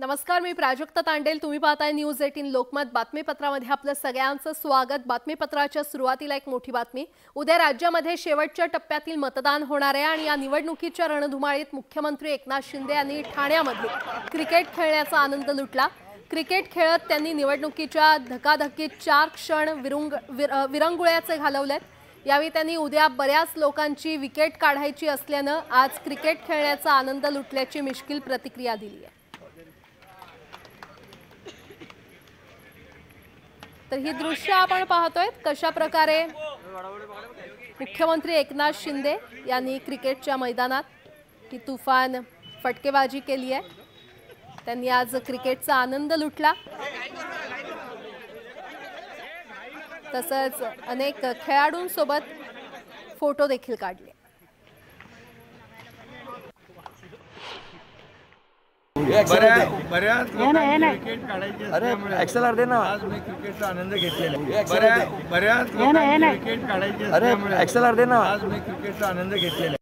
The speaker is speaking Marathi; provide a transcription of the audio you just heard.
नमस्कार मी प्राजक्ता तांडेल. तुम्ही पाहताय न्यूज एटीन लोकमत. बातमीपत्रामध्ये आपलं सगळ्यांचं स्वागत. बातमीपत्राच्या सुरुवातीला एक मोठी बातमी. उद्या राज्यामध्ये शेवटच्या टप्प्यातील मतदान होणार आहे आणि या निवडणुकीच्या रणधुमाळीत मुख्यमंत्री एकनाथ शिंदे यांनी ठाण्यामध्ये क्रिकेट खेळण्याचा आनंद लुटला. क्रिकेट खेळत त्यांनी निवडणुकीच्या धकाधकीत चार क्षण विरुंग विर- विरंगुळ्याचे घालवलेत. यावेळी त्यांनी उद्या बऱ्याच लोकांची विकेट काढायची असल्यानं आज क्रिकेट खेळण्याचा आनंद लुटल्याची मिश्किल प्रतिक्रिया दिली आहे. तर ही दृश्य आपण पाहतोय कशा प्रकारे मुख्यमंत्री एकनाथ शिंदे यांनी क्रिकेटच्या मैदानात ही तुफान फटकेबाजी केली आहे. त्यांनी आज क्रिकेटचा आनंद लुटला. तसंच अनेक खेळाडूंसोबत फोटो देखील काढले. बऱ्याच काढायची असल्यामुळे एक्सेलर दे ना. आज मी क्रिकेटचा आनंद घेतलेला आहे. बऱ्या बऱ्याच लोकांनी विकेट काढायची अरे असल्यामुळे एक्सेलर दे ना. आज मी क्रिकेटचा आनंद घेतलेला आहे.